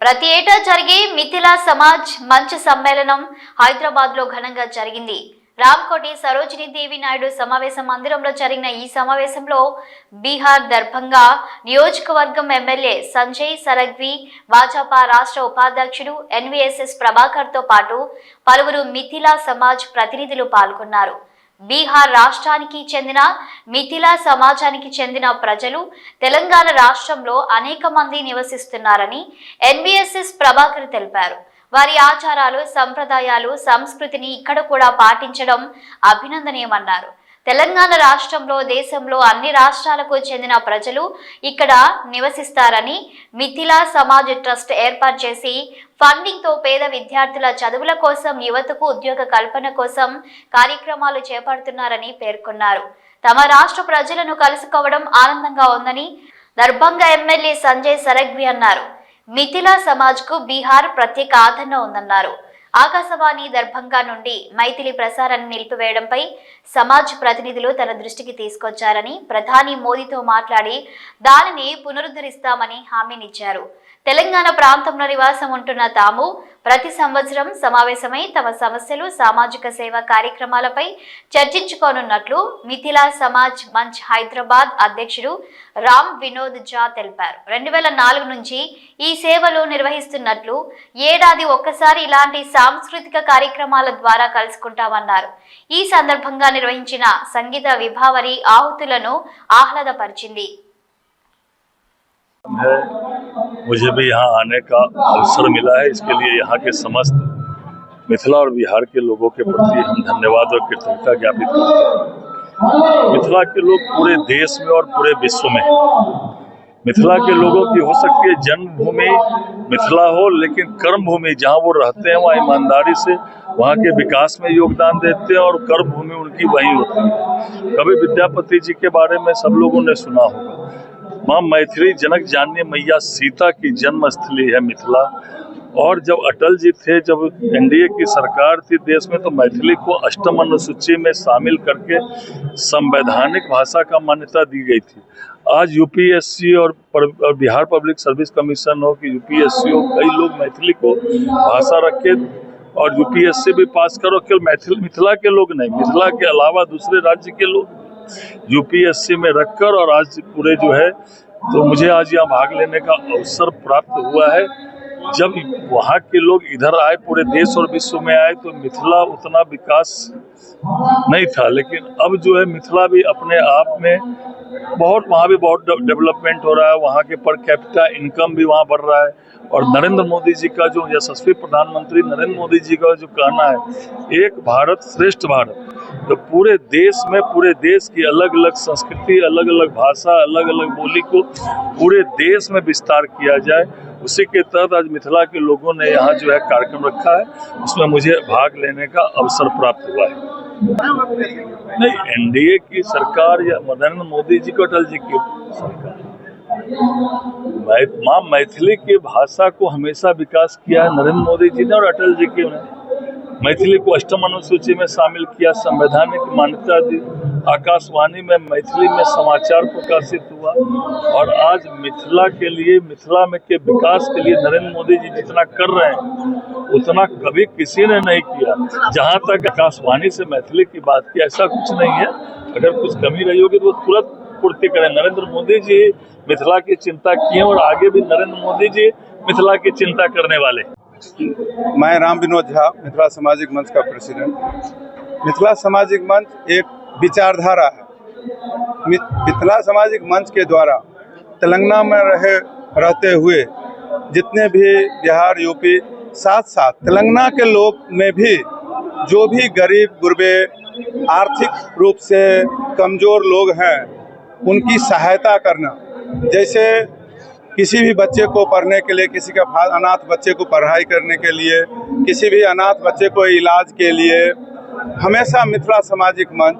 ప్రతి ఏటా జరిగే మిథిలా సమాజ్ మంచు సమ్మేళనం హైదరాబాద్లో ఘనంగా జరిగింది. రామ్కోటి సరోజిని దేవి నాయుడు సమావేశ మందిరంలో జరిగిన ఈ సమావేశంలో బీహార్ దర్భంగా నియోజకవర్గం ఎమ్మెల్యే సంజయ్ సరగ్వి భాజపా రాష్ట్ర ఉపాధ్యక్షుడు ఎన్వీఎస్ఎస్ ప్రభాకర్తో పాటు పలువురు మిథిలా సమాజ్ ప్రతినిధులు పాల్గొన్నారు. బీహార్ రాష్ట్రానికి చెందిన మిథిలా సమాజానికి చెందిన ప్రజలు తెలంగాణ రాష్ట్రంలో అనేక మంది నివసిస్తున్నారని ఎన్బిఎస్ఎస్ ప్రభాకర్ తెలిపారు. వారి ఆచారాలు సంప్రదాయాలు సంస్కృతిని ఇక్కడ కూడా పాటించడం అభినందనీయమన్నారు. తెలంగాణ రాష్ట్రంలో దేశంలో అన్ని రాష్ట్రాలకు చెందిన ప్రజలు ఇక్కడ నివసిస్తారని మిథిలా సమాజ్ ట్రస్ట్ ఏర్పాటు చేసి ఫండింగ్తో పేద విద్యార్థుల చదువుల కోసం యువతకు ఉద్యోగ కల్పన కోసం కార్యక్రమాలు చేపడుతున్నారని పేర్కొన్నారు. తమ రాష్ట్ర ప్రజలను కలుసుకోవడం ఆనందంగా ఉందని దర్భంగా ఎమ్మెల్యే సంజయ్ సరగ్వి అన్నారు. మిథిలా సమాజ్కు బీహార్ ప్రత్యేక ఆదరణ ఉందన్నారు. ఆకాశవాణి దర్భంగా నుండి మైథిలి ప్రసారాన్ని నిలిపివేయడంపై సమాజ్ ప్రతినిధులు తన దృష్టికి తీసుకొచ్చారని ప్రధాని మోదీతో మాట్లాడి దానిని పునరుద్ధరిస్తామని హామీనిచ్చారు. తెలంగాణ ప్రాంతంలో నివాసం ఉంటున్న తాము ప్రతి సంవత్సరం సమావేశమై తమ సమస్యలు సామాజిక సేవ కార్యక్రమాలపై చర్చించుకోనున్నట్లు మిథిలా సమాజ్ మంచ్ హైదరాబాద్ అధ్యక్షుడు రామ్ వినోద్ జా తెలిపారు. రెండు వేల నాలుగు నుంచి ఈ సేవలు నిర్వహిస్తున్నట్లు ఏడాది ఒక్కసారి ఇలాంటి సాంస్కృతిక కార్యక్రమాల ద్వారా కలుసుకుంటామన్నారు. ఈ సందర్భంగా నిర్వహించిన సంగీత విభావరి ఆహుతులను ఆహ్లాదపరిచింది. मुझे भी यहाँ आने का अवसर मिला है। इसके लिए यहाँ के समस्त मिथिला और बिहार के लोगों के प्रति हम धन्यवाद और कृतज्ञता ज्ञापित करते हैं। मिथिला के लोग पूरे देश में और पूरे विश्व में मिथिला के लोगों की हो सकती है जन्मभूमि मिथिला हो, लेकिन कर्म भूमि जहाँ वो रहते हैं, वहाँ ईमानदारी से वहाँ के विकास में योगदान देते हैं और कर्म भूमि उनकी वही होती है। कभी विद्यापति जी के बारे में सब लोगों ने सुना होगा। माँ मैथिली जनक जाननी मैया सीता की जन्म स्थली है मिथिला। और जब अटल जी थे जब एनडीए की सरकार थी देश में तो मैथिली को अष्टम अनुसूची में शामिल करके संवैधानिक भाषा का मान्यता दी गई थी। आज यूपीएससी और, और बिहार पब्लिक सर्विस कमीशन हो कि यूपीएससी हो कई लोग मैथिली को भाषा रखे और यूपीएससी भी पास करो केवल मैथिल मिथिला के लोग नहीं मिथिला के अलावा दूसरे राज्य के लोग यूपीएससी में रखकर और आज पूरे जो है तो मुझे आज यहाँ भाग लेने का अवसर प्राप्त हुआ है। जब वहाँ के लोग इधर आए, पूरे देश और विश्व में आए तो मिथिला उतना विकास नहीं था, लेकिन अब जो है, मिथिला भी अपने आप में बहुत, वहाँ भी बहुत डेवलपमेंट हो रहा है, वहाँ के पर कैपिटा इनकम भी वहाँ बढ़ रहा है। और नरेंद्र मोदी जी का जो यशस्वी प्रधानमंत्री नरेंद्र मोदी जी का जो कहना है, एक भारत श्रेष्ठ भारत। तो पूरे देश में पूरे देश की अलग अलग संस्कृति अलग अलग भाषा अलग अलग बोली को पूरे देश में विस्तार किया जाए। उसी के तहत आज मिथिला के लोगों ने यहाँ जो है कार्यक्रम रखा है उसमें मुझे भाग लेने का अवसर प्राप्त हुआ है। नहीं एनडीए की सरकार या नरेंद्र मोदी जी को अटल जी की सरकार। मै, मैथिली की भाषा को हमेशा विकास किया है नरेंद्र मोदी जी ने और अटल जी की ने। मैथिली को अष्टम अनुसूची में शामिल किया। संवैधानिक मान्यता दी। आकाशवाणी में मैथिली में समाचार प्रकाशित हुआ। और आज मिथिला के लिए, मिथिला में के विकास के लिए नरेंद्र मोदी जी जितना कर रहे हैं, उतना कभी किसी ने नहीं किया। जहाँ तक आकाशवाणी से मैथिली की बात की, ऐसा कुछ नहीं है। अगर कुछ कमी रही होगी तो तुरंत पूर्ति करें। नरेंद्र मोदी जी मिथिला की चिंता किए और आगे भी नरेंद्र मोदी जी मिथिला की चिंता करने वाले। मैं राम विनोद झा, मिथिला सामाजिक मंच का प्रेसिडेंट। मिथिला सामाजिक मंच एक विचारधारा है। मिथिला सामाजिक मंच के द्वारा तेलंगाना में रहे, रहते हुए जितने भी बिहार, यूपी साथ साथ तेलंगाना के लोग में भी जो भी गरीब, गुरबे, आर्थिक रूप से कमज़ोर लोग हैं, उनकी सहायता करना। जैसे किसी भी बच्चे को पढ़ने के लिए, किसी का अनाथ बच्चे को पढ़ाई करने के लिए, किसी भी अनाथ बच्चे को इलाज के लिए, हमेशा मिथिला सामाजिक मंच,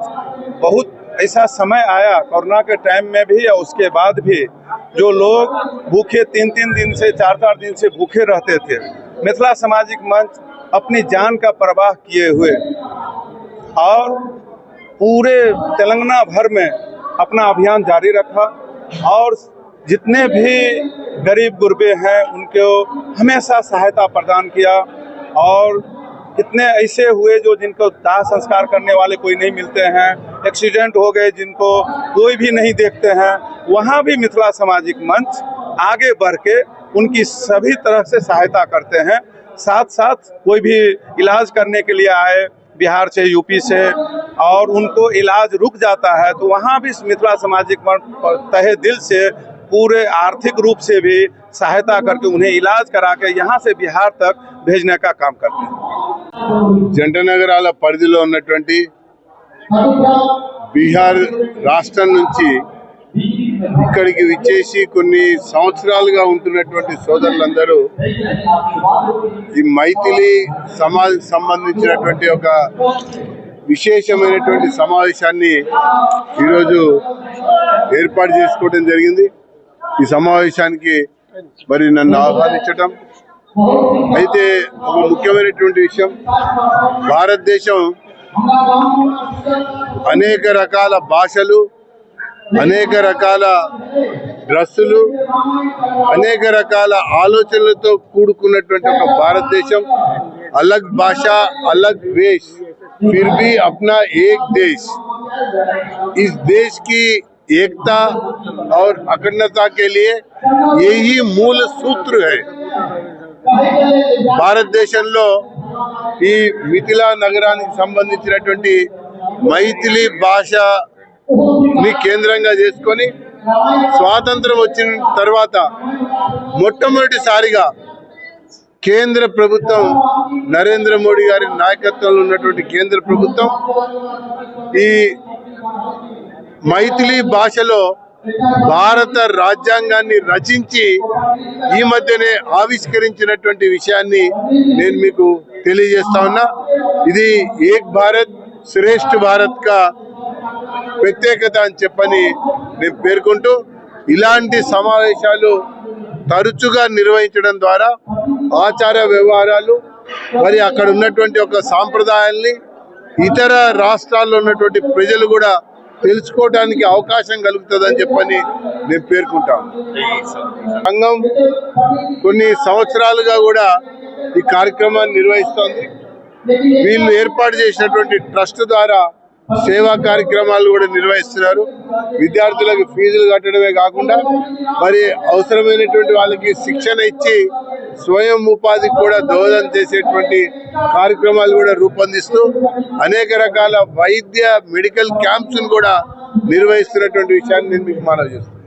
बहुत ऐसा समय आया कोरोना के टाइम में भी या उसके बाद भी, जो लोग भूखे तीन तीन दिन से चार चार दिन से भूखे रहते थे। मिथिला सामाजिक मंच अपनी जान का प्रवाह किए हुए और पूरे तेलंगाना भर में अपना अभियान जारी रखा और जितने भी गरीब गुरबे हैं, उनको हमेशा सहायता प्रदान किया और कितने ऐसे हुए जो जिनको दाह संस्कार करने वाले कोई नहीं मिलते हैं, एक्सीडेंट हो गए जिनको कोई भी नहीं देखते हैं, वहाँ भी मिथिला सामाजिक मंच आगे बढ़ के उनकी सभी तरह से सहायता करते हैं। साथ साथ कोई भी इलाज करने के लिए आए, बिहार से, यूपी से, और उनको इलाज रुक जाता है तो वहाँ भी मिथिला सामाजिक मंच तहे दिल से पूरे आर्थिक रूप से भी सहायता करके उन्हें इलाज करा के यहाँ से बिहार तक भेजने का काम करते हैं జంట నగరాల పరిధిలో ఉన్నటువంటి బీహార్ రాష్ట్రం నుంచి ఇక్కడికి విచ్చేసి కొన్ని సంవత్సరాలుగా ఉంటున్నటువంటి సోదరులందరూ ఈ మైథిలి సమాజ్ సంబంధించినటువంటి ఒక విశేషమైనటువంటి సమావేశాన్ని ఈరోజు ఏర్పాటు చేసుకోవడం జరిగింది ఈ సమావేశానికి మరి నన్ను ఆహ్వానించటం అయితే ఒక ముఖ్యమైనటువంటి విషయం భారతదేశం అనేక రకాల భాషలు అనేక రకాల డ్రస్సులు అనేక రకాల ఆలోచనలతో కూడుకున్నటువంటి ఒక భారతదేశం అలగ్ భాష అలగ్ వేష్ ఫిర్ भी अपना एक देश इस देश की एकता और अखंडता के लिए यही मूल सूत्र है భారతదేశంలో ఈ మిథిలా నగరానికి సంబంధించినటువంటి మైథిలి భాషని కేంద్రంగా చేసుకొని స్వాతంత్రం వచ్చిన తర్వాత మొట్టమొదటిసారిగా కేంద్ర ప్రభుత్వం నరేంద్ర మోడీ గారి నాయకత్వంలో ఉన్నటువంటి కేంద్ర ప్రభుత్వం ఈ మైథిలి భాషలో భారత రాజ్యాంగాన్ని రచించి ఈ మధ్యనే ఆవిష్కరించినటువంటి విషయాన్ని నేను మీకు తెలియజేస్తా ఉన్నా. ఇది ఏక్ భారత్ శ్రేష్ఠ భారత్ కా ప్రత్యేకత అని చెప్పని నేను పేర్కొంటూ ఇలాంటి సమావేశాలు తరచుగా నిర్వహించడం ద్వారా ఆచార వ్యవహారాలు మరి అక్కడ ఉన్నటువంటి ఒక సాంప్రదాయాల్ని ఇతర రాష్ట్రాల్లో ఉన్నటువంటి ప్రజలు కూడా తెలుసుకోవడానికి అవకాశం కలుగుతుందని చెప్పని నేను పేర్కొంటాను. సంఘం కొన్ని సంవత్సరాలుగా కూడా ఈ కార్యక్రమాన్ని నిర్వహిస్తోంది. వీళ్ళు ఏర్పాటు చేసినటువంటి ట్రస్ట్ ద్వారా సేవా కార్యక్రమాలు కూడా నిర్వహిస్తున్నారు. విద్యార్థులకు ఫీజులు కట్టడమే కాకుండా మరి అవసరమైనటువంటి వాళ్ళకి శిక్షణ ఇచ్చి స్వయం ఉపాధికి కూడా దోహదం చేసేటువంటి కార్యక్రమాలు కూడా రూపొందిస్తూ అనేక రకాల వైద్య మెడికల్ క్యాంప్స్ కూడా నిర్వహిస్తున్నటువంటి విషయాన్ని నేను మీకు మనవి చేస్తున్నాను